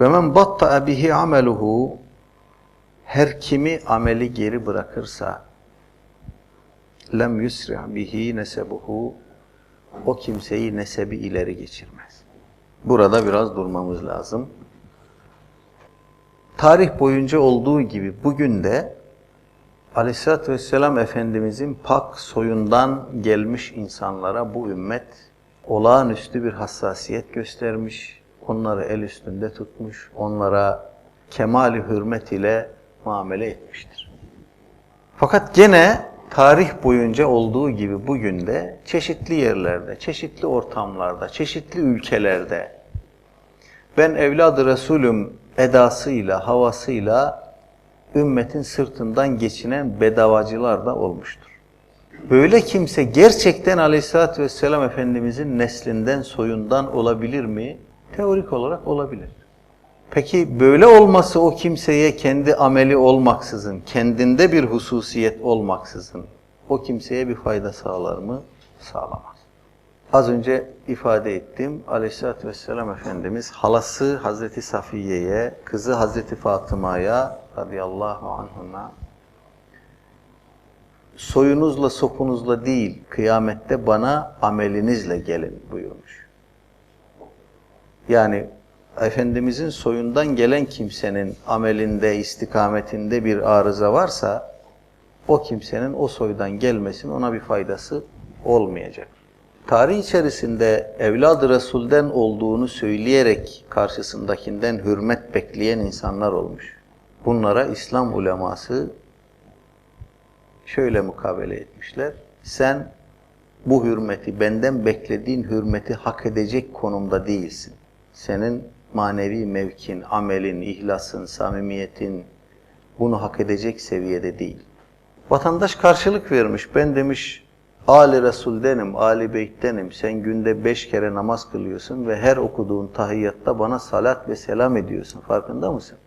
Ve men batta'a bihi ameluhu her kimi ameli geri bırakırsa lem yusri' bihi nesebuhu o kimseyi nesebi ileri geçirmez. Burada biraz durmamız lazım. Tarih boyunca olduğu gibi bugün de Aleyhisselatü Vesselam Efendimizin pak soyundan gelmiş insanlara bu ümmet olağanüstü bir hassasiyet göstermiş, onları el üstünde tutmuş, onlara kemali hürmet ile muamele etmiştir. Fakat gene tarih boyunca olduğu gibi bugün de çeşitli yerlerde, çeşitli ortamlarda, çeşitli ülkelerde ben evladı Resulüm edasıyla, havasıyla ümmetin sırtından geçinen bedavacılar da olmuştur. Böyle kimse gerçekten Aleyhisselatü Vesselam Efendimizin neslinden, soyundan olabilir mi? Teorik olarak olabilir. Peki böyle olması o kimseye kendi ameli olmaksızın, kendinde bir hususiyet olmaksızın o kimseye bir fayda sağlar mı? Sağlamaz. Az önce ifade ettim. Aleyhisselatü Vesselam Efendimiz halası Hazreti Safiye'ye, kızı Hazreti Fatıma'ya radıyallahu anhuna soyunuzla sokunuzla değil kıyamette bana amelinizle gelin buyurmuş. Yani Efendimizin soyundan gelen kimsenin amelinde, istikametinde bir arıza varsa o kimsenin o soydan gelmesinin ona bir faydası olmayacak. Tarih içerisinde evladı Resul'den olduğunu söyleyerek karşısındakinden hürmet bekleyen insanlar olmuş. Bunlara İslam uleması şöyle mukabele etmişler. Sen bu hürmeti, benden beklediğin hürmeti hak edecek konumda değilsin. Senin manevi mevkin, amelin, ihlasın, samimiyetin bunu hak edecek seviyede değil. Vatandaş karşılık vermiş. Ben demiş Ali Resul'denim, Ali Beyt'tenim. Sen günde beş kere namaz kılıyorsun ve her okuduğun tahiyyatta bana salat ve selam ediyorsun. Farkında mısın?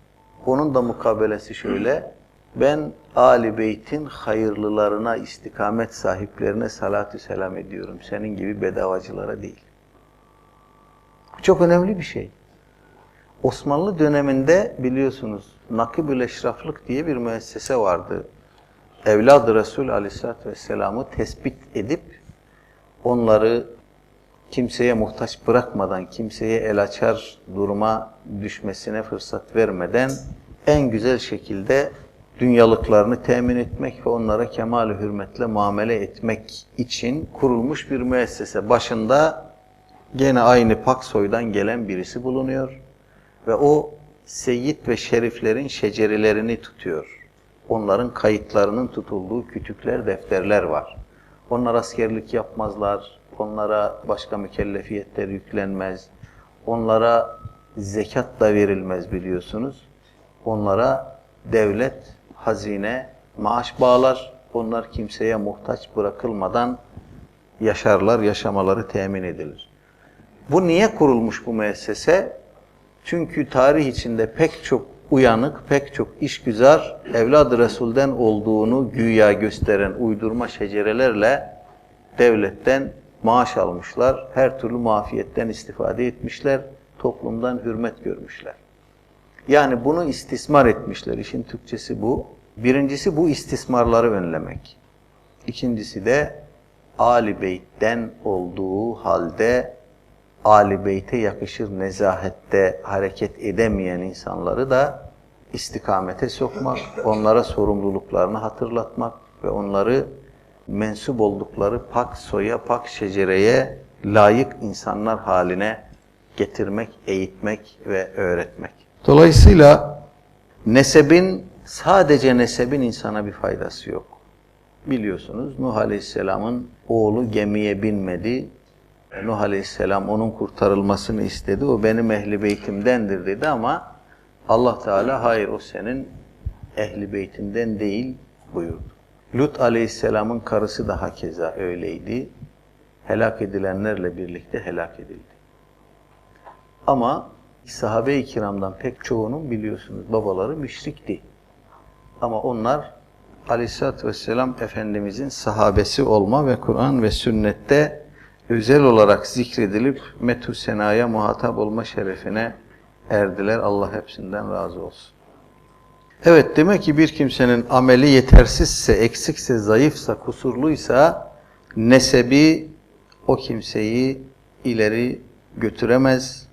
Onun da mukabelesi şöyle. Ben Ali Beyt'in hayırlılarına, istikamet sahiplerine salatü selam ediyorum. Senin gibi bedavacılara değil. Çok önemli bir şey. Osmanlı döneminde biliyorsunuz Nakib-ül Eşraflık diye bir müessese vardı. Evlad-ı Resul Aleyhisselatü Vesselam'ı tespit edip onları kimseye muhtaç bırakmadan, kimseye el açar duruma düşmesine fırsat vermeden en güzel şekilde dünyalıklarını temin etmek ve onlara kemal hürmetle muamele etmek için kurulmuş bir müessese. Başında gene aynı pak soydan gelen birisi bulunuyor ve o seyyid ve şeriflerin şecerelerini tutuyor. Onların kayıtlarının tutulduğu kütükler, defterler var. Onlar askerlik yapmazlar, onlara başka mükellefiyetler yüklenmez, onlara zekat da verilmez biliyorsunuz. Onlara devlet, hazine, maaş bağlar. Onlar kimseye muhtaç bırakılmadan yaşarlar, yaşamaları temin edilir. Bu niye kurulmuş bu müessese? Çünkü tarih içinde pek çok uyanık, pek çok işgüzar, evlad-ı Resul'den olduğunu güya gösteren uydurma şecerelerle devletten maaş almışlar. Her türlü mafiyetten istifade etmişler. Toplumdan hürmet görmüşler. Yani bunu istismar etmişler. İşin Türkçesi bu. Birincisi bu istismarları önlemek. İkincisi de Ali Beyt'ten olduğu halde Ali Beyt'e yakışır nezahette hareket edemeyen insanları da istikamete sokmak, onlara sorumluluklarını hatırlatmak ve onları mensup oldukları pak soya, pak şecereye layık insanlar haline getirmek, eğitmek ve öğretmek. Dolayısıyla nesebin, sadece nesebin insana bir faydası yok. Biliyorsunuz Nuh Aleyhisselam'ın oğlu gemiye binmedi, Nuh Aleyhisselam onun kurtarılmasını istedi. O benim ehli beytimdendir dedi ama Allah Teala hayır o senin ehli beytinden değil buyurdu. Lut Aleyhisselam'ın karısı da hakeza öyleydi. Helak edilenlerle birlikte helak edildi. Ama sahabe-i kiramdan pek çoğunun biliyorsunuz babaları müşrikti. Ama onlar Aleyhisselatü Vesselam Efendimizin sahabesi olma ve Kur'an ve sünnette özel olarak zikredilip metü senaya muhatap olma şerefine erdiler. Allah hepsinden razı olsun. Evet demek ki bir kimsenin ameli yetersizse, eksikse, zayıfsa, kusurluysa nesebi o kimseyi ileri götüremez.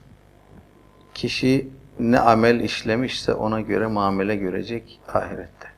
Kişi ne amel işlemişse ona göre muamele görecek ahirette.